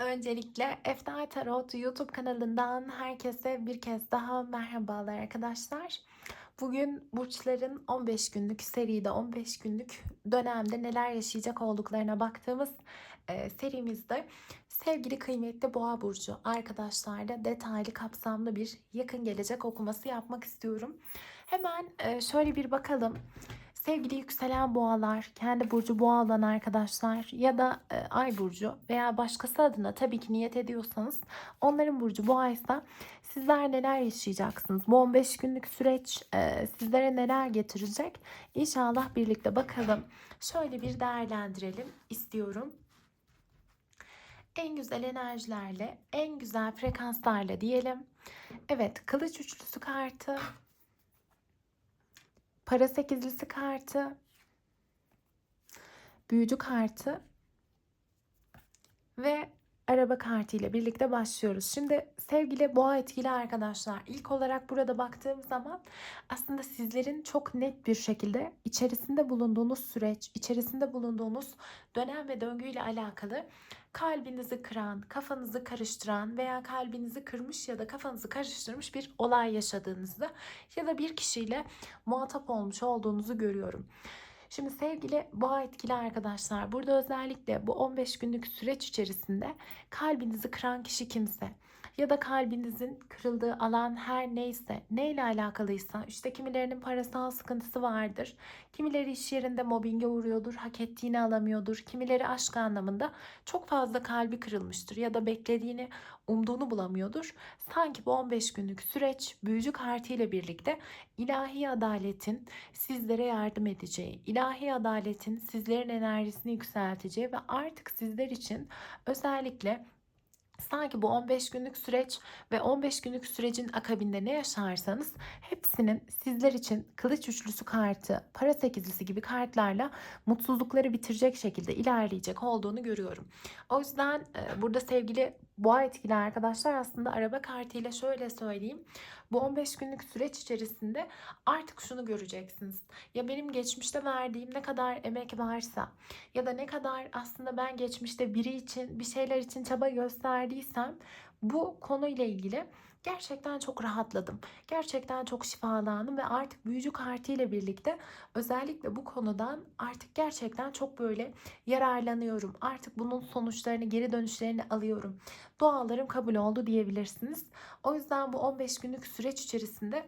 Öncelikle Eftel Tarot YouTube kanalından herkese bir kez daha merhabalar arkadaşlar. Bugün burçların 15 günlük seride 15 günlük dönemde neler yaşayacak olduklarına baktığımız e, serimizde sevgili kıymetli boğa burcu arkadaşlarla detaylı kapsamlı bir yakın gelecek okuması yapmak istiyorum. Hemen e, şöyle bir bakalım. Sevgili yükselen boğalar, kendi burcu boğa olan arkadaşlar ya da e, ay burcu veya başkası adına tabii ki niyet ediyorsanız onların burcu boğaysa sizler neler yaşayacaksınız? Bu 15 günlük süreç e, sizlere neler getirecek? İnşallah birlikte bakalım. Şöyle bir değerlendirelim istiyorum. En güzel enerjilerle, en güzel frekanslarla diyelim. Evet, kılıç üçlüsü kartı, para sekizlisi kartı, büyücü kartı. Ve araba kartı ile birlikte başlıyoruz. Şimdi sevgili boğa etkili arkadaşlar ilk olarak burada baktığım zaman aslında sizlerin çok net bir şekilde içerisinde bulunduğunuz süreç, içerisinde bulunduğunuz dönem ve döngüyle alakalı kalbinizi kıran, kafanızı karıştıran veya kalbinizi kırmış ya da kafanızı karıştırmış bir olay yaşadığınızda ya da bir kişiyle muhatap olmuş olduğunuzu görüyorum. Şimdi sevgili boğa etkili arkadaşlar burada özellikle bu 15 günlük süreç içerisinde kalbinizi kıran kişi kimse ya da kalbinizin kırıldığı alan her neyse, neyle alakalıysa, işte kimilerinin parasal sıkıntısı vardır, kimileri iş yerinde mobbinge uğruyordur, hak ettiğini alamıyordur, kimileri aşk anlamında çok fazla kalbi kırılmıştır ya da beklediğini, umduğunu bulamıyordur. Sanki bu 15 günlük süreç büyücü kartı ile birlikte ilahi adaletin sizlere yardım edeceği, ilahi adaletin sizlerin enerjisini yükselteceği ve artık sizler için özellikle Sanki bu 15 günlük süreç ve 15 günlük sürecin akabinde ne yaşarsanız hepsinin sizler için kılıç üçlüsü kartı, para sekizlisi gibi kartlarla mutsuzlukları bitirecek şekilde ilerleyecek olduğunu görüyorum. O yüzden burada sevgili boğa etkili arkadaşlar aslında araba kartıyla şöyle söyleyeyim. Bu 15 günlük süreç içerisinde artık şunu göreceksiniz. Ya benim geçmişte verdiğim ne kadar emek varsa ya da ne kadar aslında ben geçmişte biri için bir şeyler için çaba gösterdiysem bu konuyla ilgili gerçekten çok rahatladım. Gerçekten çok şifalandım ve artık büyücü kartı birlikte özellikle bu konudan artık gerçekten çok böyle yararlanıyorum. Artık bunun sonuçlarını, geri dönüşlerini alıyorum. Dualarım kabul oldu diyebilirsiniz. O yüzden bu 15 günlük süreç içerisinde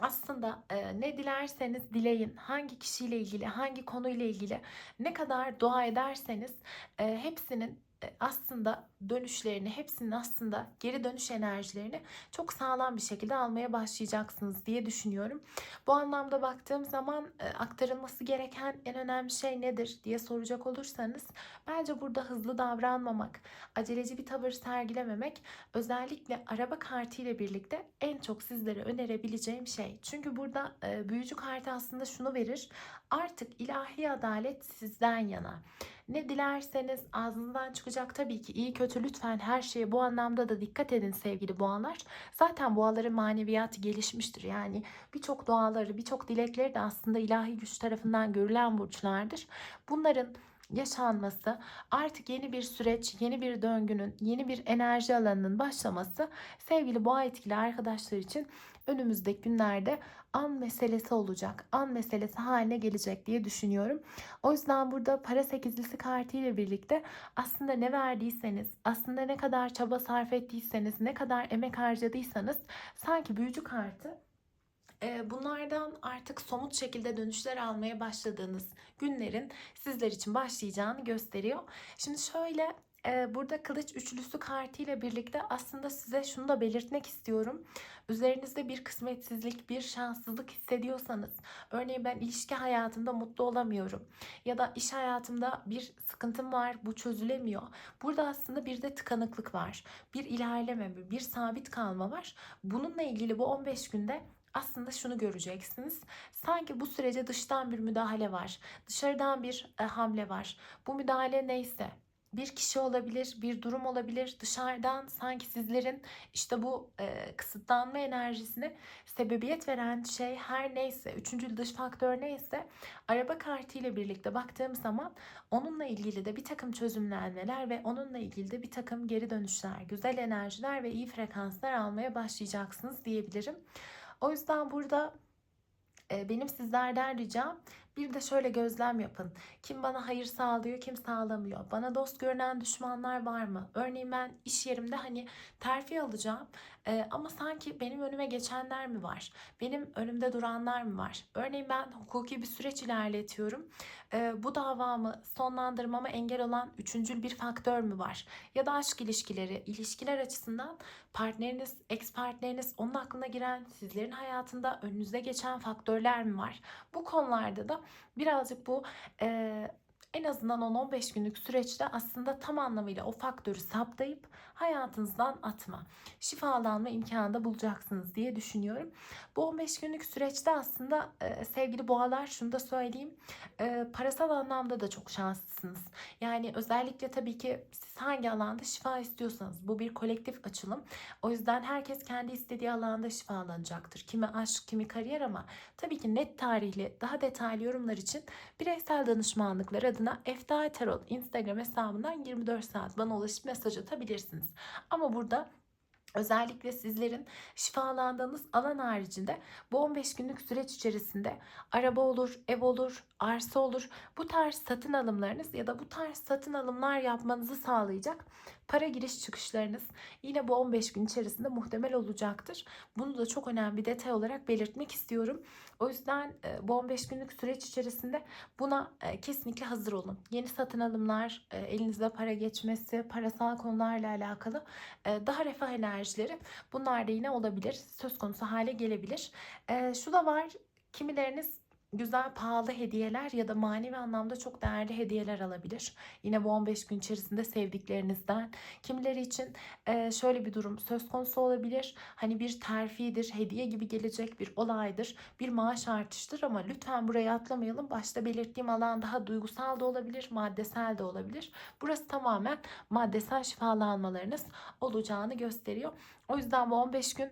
aslında e, ne dilerseniz dileyin, hangi kişiyle ilgili, hangi konuyla ilgili ne kadar dua ederseniz e, hepsinin aslında dönüşlerini, hepsinin aslında geri dönüş enerjilerini çok sağlam bir şekilde almaya başlayacaksınız diye düşünüyorum. Bu anlamda baktığım zaman e, aktarılması gereken en önemli şey nedir diye soracak olursanız bence burada hızlı davranmamak, aceleci bir tavır sergilememek özellikle araba kartı ile birlikte en çok sizlere önerebileceğim şey. Çünkü burada e, büyücü kartı aslında şunu verir. Artık ilahi adalet sizden yana. Ne dilerseniz ağzınızdan çıkacak tabii ki iyi kötü lütfen her şeye bu anlamda da dikkat edin sevgili boğalar. Zaten boğaların maneviyatı gelişmiştir. Yani birçok duaları, birçok dilekleri de aslında ilahi güç tarafından görülen burçlardır. Bunların yaşanması, artık yeni bir süreç, yeni bir döngünün, yeni bir enerji alanının başlaması sevgili boğa etkili arkadaşlar için önümüzdeki günlerde an meselesi olacak. An meselesi haline gelecek diye düşünüyorum. O yüzden burada para sekizlisi kartı ile birlikte aslında ne verdiyseniz, aslında ne kadar çaba sarf ettiyseniz, ne kadar emek harcadıysanız sanki büyücü kartı bunlardan artık somut şekilde dönüşler almaya başladığınız günlerin sizler için başlayacağını gösteriyor. Şimdi şöyle burada kılıç üçlüsü kartı ile birlikte aslında size şunu da belirtmek istiyorum. Üzerinizde bir kısmetsizlik, bir şanssızlık hissediyorsanız, örneğin ben ilişki hayatımda mutlu olamıyorum ya da iş hayatımda bir sıkıntım var, bu çözülemiyor. Burada aslında bir de tıkanıklık var. Bir ilerleme, bir sabit kalma var. Bununla ilgili bu 15 günde aslında şunu göreceksiniz. Sanki bu sürece dıştan bir müdahale var. Dışarıdan bir e, hamle var. Bu müdahale neyse bir kişi olabilir, bir durum olabilir. Dışarıdan sanki sizlerin işte bu e, kısıtlanma enerjisine sebebiyet veren şey her neyse, üçüncü dış faktör neyse araba kartı ile birlikte baktığım zaman onunla ilgili de bir takım çözümlenmeler ve onunla ilgili de bir takım geri dönüşler, güzel enerjiler ve iyi frekanslar almaya başlayacaksınız diyebilirim. O yüzden burada benim sizlerden ricam bir de şöyle gözlem yapın. Kim bana hayır sağlıyor, kim sağlamıyor? Bana dost görünen düşmanlar var mı? Örneğin ben iş yerimde hani terfi alacağım ee, ama sanki benim önüme geçenler mi var? Benim önümde duranlar mı var? Örneğin ben hukuki bir süreç ilerletiyorum. Ee, bu davamı sonlandırmama engel olan üçüncül bir faktör mü var? Ya da aşk ilişkileri, ilişkiler açısından partneriniz, ex partneriniz, onun aklına giren, sizlerin hayatında önünüze geçen faktörler mi var? Bu konularda da birazcık bu e, en azından 10-15 günlük süreçte aslında tam anlamıyla o faktörü saptayıp hayatınızdan atma, şifalanma imkanı da bulacaksınız diye düşünüyorum. Bu 15 günlük süreçte aslında e, sevgili boğalar şunu da söyleyeyim. E, parasal anlamda da çok şanslısınız. Yani özellikle tabii ki siz hangi alanda şifa istiyorsanız bu bir kolektif açılım. O yüzden herkes kendi istediği alanda şifalanacaktır. Kimi aşk, kimi kariyer ama tabii ki net tarihli daha detaylı yorumlar için bireysel danışmanlıklar adına Efta Tarot Instagram hesabından 24 saat bana ulaşıp mesaj atabilirsiniz. Ama burada Özellikle sizlerin şifalandığınız alan haricinde bu 15 günlük süreç içerisinde araba olur, ev olur, arsa olur. Bu tarz satın alımlarınız ya da bu tarz satın alımlar yapmanızı sağlayacak para giriş çıkışlarınız yine bu 15 gün içerisinde muhtemel olacaktır. Bunu da çok önemli bir detay olarak belirtmek istiyorum. O yüzden bu 15 günlük süreç içerisinde buna kesinlikle hazır olun. Yeni satın alımlar, elinizde para geçmesi, parasal konularla alakalı daha refah enerjileri bunlar da yine olabilir. Söz konusu hale gelebilir. Şu da var. Kimileriniz güzel pahalı hediyeler ya da manevi anlamda çok değerli hediyeler alabilir. Yine bu 15 gün içerisinde sevdiklerinizden. Kimileri için şöyle bir durum söz konusu olabilir. Hani bir terfidir, hediye gibi gelecek bir olaydır, bir maaş artıştır ama lütfen burayı atlamayalım. Başta belirttiğim alan daha duygusal da olabilir, maddesel de olabilir. Burası tamamen maddesel şifalanmalarınız olacağını gösteriyor. O yüzden bu 15 gün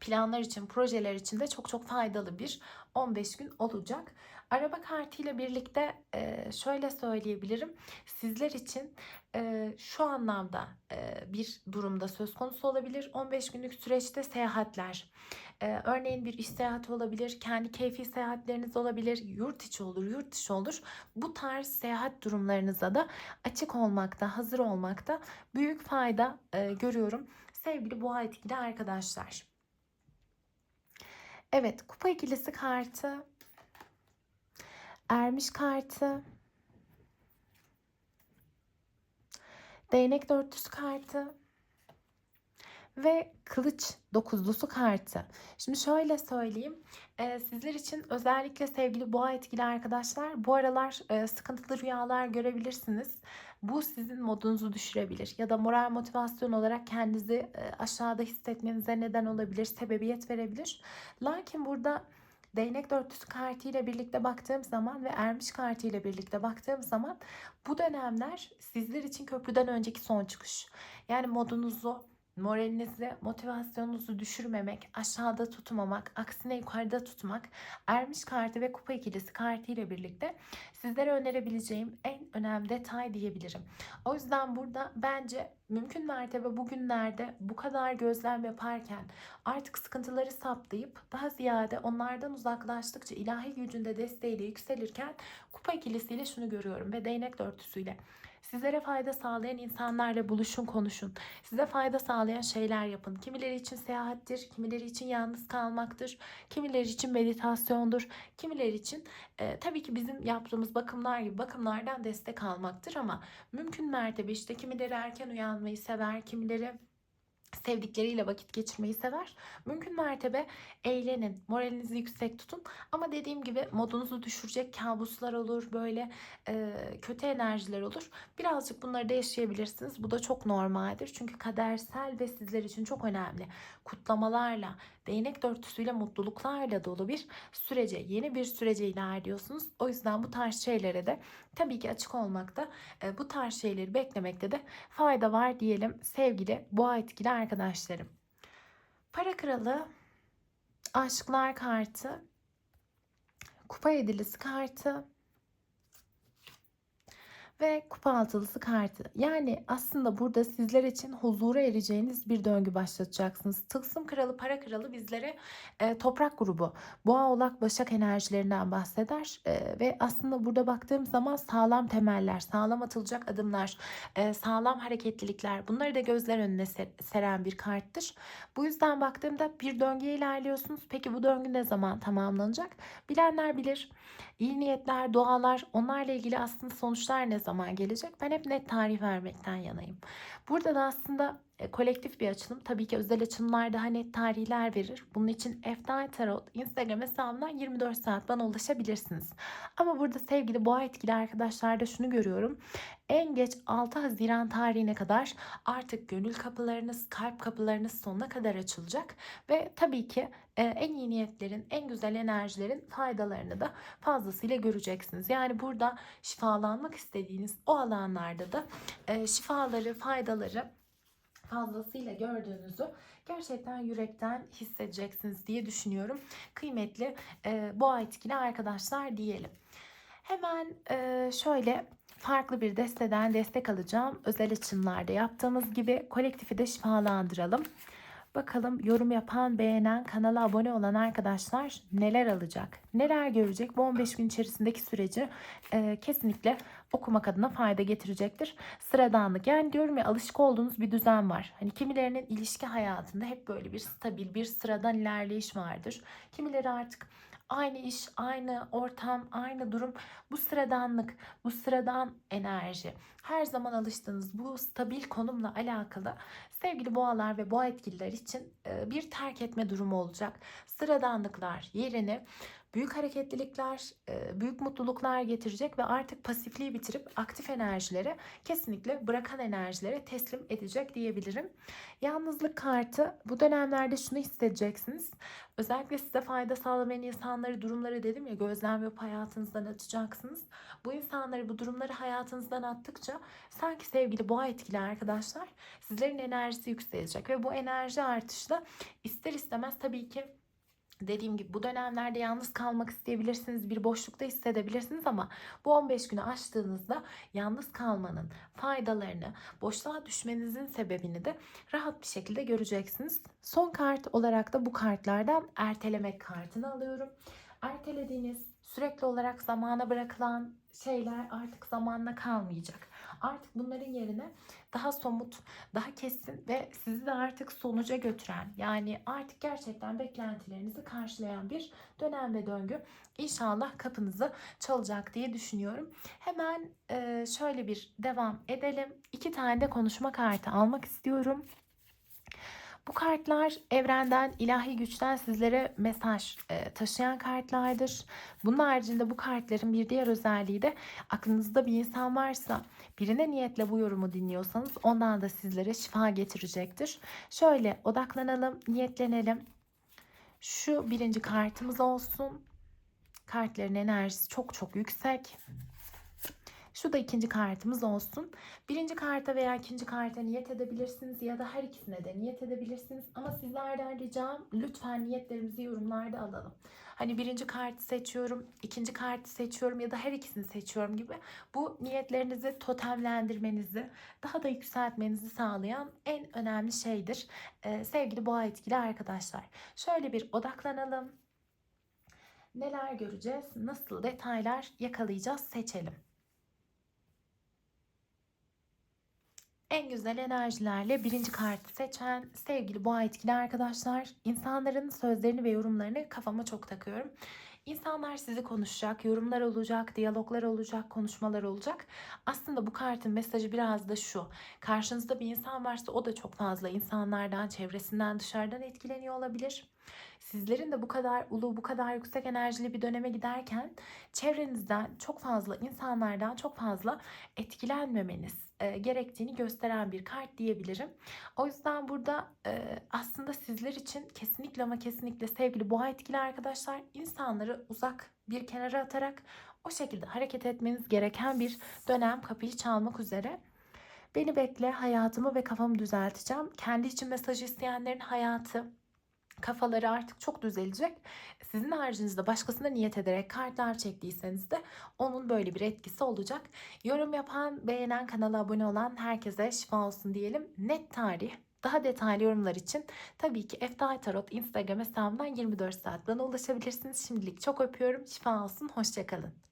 planlar için, projeler için de çok çok faydalı bir 15 gün olacak. Araba kartıyla birlikte şöyle söyleyebilirim. Sizler için şu anlamda bir durumda söz konusu olabilir. 15 günlük süreçte seyahatler. Örneğin bir iş seyahati olabilir, kendi keyfi seyahatleriniz olabilir, yurt içi olur, yurt dışı olur. Bu tarz seyahat durumlarınıza da açık olmakta, hazır olmakta büyük fayda görüyorum. Sevgili boğa etkili arkadaşlar. Evet, kupa ikilisi kartı. Ermiş kartı. Değnek dörtlüsü kartı. Ve kılıç dokuzlusu kartı. Şimdi şöyle söyleyeyim. E, sizler için özellikle sevgili boğa etkili arkadaşlar bu aralar e, sıkıntılı rüyalar görebilirsiniz. Bu sizin modunuzu düşürebilir ya da moral motivasyon olarak kendinizi e, aşağıda hissetmenize neden olabilir, sebebiyet verebilir. Lakin burada Değnek dörtlüsü kartı ile birlikte baktığım zaman ve ermiş kartı ile birlikte baktığım zaman bu dönemler sizler için köprüden önceki son çıkış. Yani modunuzu moralinizi, motivasyonunuzu düşürmemek, aşağıda tutmamak, aksine yukarıda tutmak, ermiş kartı ve kupa ikilisi kartı ile birlikte sizlere önerebileceğim en önemli detay diyebilirim. O yüzden burada bence mümkün mertebe bugünlerde bu kadar gözlem yaparken artık sıkıntıları saptayıp daha ziyade onlardan uzaklaştıkça ilahi gücünde desteğiyle yükselirken kupa ikilisiyle şunu görüyorum ve değnek dörtüsüyle Sizlere fayda sağlayan insanlarla buluşun, konuşun. Size fayda sağlayan şeyler yapın. Kimileri için seyahattir, kimileri için yalnız kalmaktır, kimileri için meditasyondur, kimileri için e, tabii ki bizim yaptığımız bakımlar gibi bakımlardan destek almaktır ama mümkün mertebe işte kimileri erken uyanmayı sever, kimileri sevdikleriyle vakit geçirmeyi sever. Mümkün mertebe eğlenin, moralinizi yüksek tutun. Ama dediğim gibi modunuzu düşürecek kabuslar olur, böyle e, kötü enerjiler olur. Birazcık bunları da yaşayabilirsiniz. Bu da çok normaldir. Çünkü kadersel ve sizler için çok önemli. Kutlamalarla, değnek dörtüsüyle mutluluklarla dolu bir sürece, yeni bir sürece ilerliyorsunuz. O yüzden bu tarz şeylere de tabii ki açık olmakta, e, bu tarz şeyleri beklemekte de fayda var diyelim sevgili boğa etkili arkadaşlarım. Para kralı, aşklar kartı, kupa yedilisi kartı, ve kupa altılısı kartı. Yani aslında burada sizler için huzura ereceğiniz bir döngü başlatacaksınız. Tılsım kralı, para kralı bizlere e, toprak grubu, boğa oğlak başak enerjilerinden bahseder. E, ve aslında burada baktığım zaman sağlam temeller, sağlam atılacak adımlar, e, sağlam hareketlilikler bunları da gözler önüne ser- seren bir karttır. Bu yüzden baktığımda bir döngüye ilerliyorsunuz. Peki bu döngü ne zaman tamamlanacak? Bilenler bilir. İyi niyetler, dualar onlarla ilgili aslında sonuçlar ne zaman gelecek? Ben hep net tarih vermekten yanayım. Burada da aslında e, kolektif bir açılım. Tabii ki özel açılımlar daha net tarihler verir. Bunun için Eftal Tarot Instagram hesabından 24 saat bana ulaşabilirsiniz. Ama burada sevgili boğa etkili arkadaşlarda şunu görüyorum. En geç 6 Haziran tarihine kadar artık gönül kapılarınız, kalp kapılarınız sonuna kadar açılacak. Ve tabii ki e, en iyi niyetlerin, en güzel enerjilerin faydalarını da fazlasıyla göreceksiniz. Yani burada şifalanmak istediğiniz o alanlarda da e, şifaları, faydaları fazlasıyla gördüğünüzü gerçekten yürekten hissedeceksiniz diye düşünüyorum. Kıymetli e, boğa etkili arkadaşlar diyelim. Hemen e, şöyle farklı bir desteden destek alacağım. Özel açımlarda yaptığımız gibi kolektifi de şifalandıralım. Bakalım yorum yapan, beğenen, kanala abone olan arkadaşlar neler alacak, neler görecek bu 15 gün içerisindeki süreci e, kesinlikle okumak adına fayda getirecektir. Sıradanlık yani diyorum ya alışık olduğunuz bir düzen var. Hani kimilerinin ilişki hayatında hep böyle bir stabil, bir sıradan ilerleyiş vardır. Kimileri artık aynı iş, aynı ortam, aynı durum. Bu sıradanlık, bu sıradan enerji. Her zaman alıştığınız bu stabil konumla alakalı sevgili boğalar ve boğa etkililer için bir terk etme durumu olacak. Sıradanlıklar yerini büyük hareketlilikler, büyük mutluluklar getirecek ve artık pasifliği bitirip aktif enerjilere kesinlikle bırakan enerjilere teslim edecek diyebilirim. Yalnızlık kartı bu dönemlerde şunu hissedeceksiniz. Özellikle size fayda sağlamayan insanları, durumları dedim ya gözlemleyip hayatınızdan atacaksınız. Bu insanları, bu durumları hayatınızdan attıkça sanki sevgili boğa etkili arkadaşlar sizlerin enerjisi yükselecek ve bu enerji artışla ister istemez tabii ki Dediğim gibi bu dönemlerde yalnız kalmak isteyebilirsiniz, bir boşlukta hissedebilirsiniz ama bu 15 günü aştığınızda yalnız kalmanın faydalarını, boşluğa düşmenizin sebebini de rahat bir şekilde göreceksiniz. Son kart olarak da bu kartlardan ertelemek kartını alıyorum. Ertelediğiniz, sürekli olarak zamana bırakılan şeyler artık zamanla kalmayacak. Artık bunların yerine daha somut, daha kesin ve sizi de artık sonuca götüren yani artık gerçekten beklentilerinizi karşılayan bir dönem ve döngü inşallah kapınızı çalacak diye düşünüyorum. Hemen şöyle bir devam edelim. İki tane de konuşma kartı almak istiyorum. Bu kartlar evrenden, ilahi güçten sizlere mesaj e, taşıyan kartlardır. Bunun haricinde bu kartların bir diğer özelliği de aklınızda bir insan varsa birine niyetle bu yorumu dinliyorsanız ondan da sizlere şifa getirecektir. Şöyle odaklanalım, niyetlenelim. Şu birinci kartımız olsun. Kartların enerjisi çok çok yüksek. Şu da ikinci kartımız olsun. Birinci karta veya ikinci karta niyet edebilirsiniz ya da her ikisine de niyet edebilirsiniz. Ama sizlerden ricam lütfen niyetlerimizi yorumlarda alalım. Hani birinci kartı seçiyorum, ikinci kartı seçiyorum ya da her ikisini seçiyorum gibi. Bu niyetlerinizi totemlendirmenizi, daha da yükseltmenizi sağlayan en önemli şeydir. Ee, sevgili boğa etkili arkadaşlar. Şöyle bir odaklanalım. Neler göreceğiz? Nasıl detaylar yakalayacağız? Seçelim. En güzel enerjilerle birinci kartı seçen sevgili boğa etkili arkadaşlar. insanların sözlerini ve yorumlarını kafama çok takıyorum. İnsanlar sizi konuşacak, yorumlar olacak, diyaloglar olacak, konuşmalar olacak. Aslında bu kartın mesajı biraz da şu. Karşınızda bir insan varsa o da çok fazla insanlardan, çevresinden, dışarıdan etkileniyor olabilir. Sizlerin de bu kadar ulu, bu kadar yüksek enerjili bir döneme giderken çevrenizden çok fazla insanlardan çok fazla etkilenmemeniz e, gerektiğini gösteren bir kart diyebilirim. O yüzden burada e, aslında sizler için kesinlikle ama kesinlikle sevgili boğa etkili arkadaşlar insanları uzak bir kenara atarak o şekilde hareket etmeniz gereken bir dönem kapıyı çalmak üzere. Beni bekle, hayatımı ve kafamı düzelteceğim. Kendi için mesaj isteyenlerin hayatı, kafaları artık çok düzelecek. Sizin haricinizde başkasına niyet ederek kartlar çektiyseniz de onun böyle bir etkisi olacak. Yorum yapan, beğenen, kanala abone olan herkese şifa olsun diyelim. Net tarih, daha detaylı yorumlar için tabii ki Eftal Tarot Instagram hesabından 24 saat bana ulaşabilirsiniz. Şimdilik çok öpüyorum. Şifa olsun. Hoşçakalın.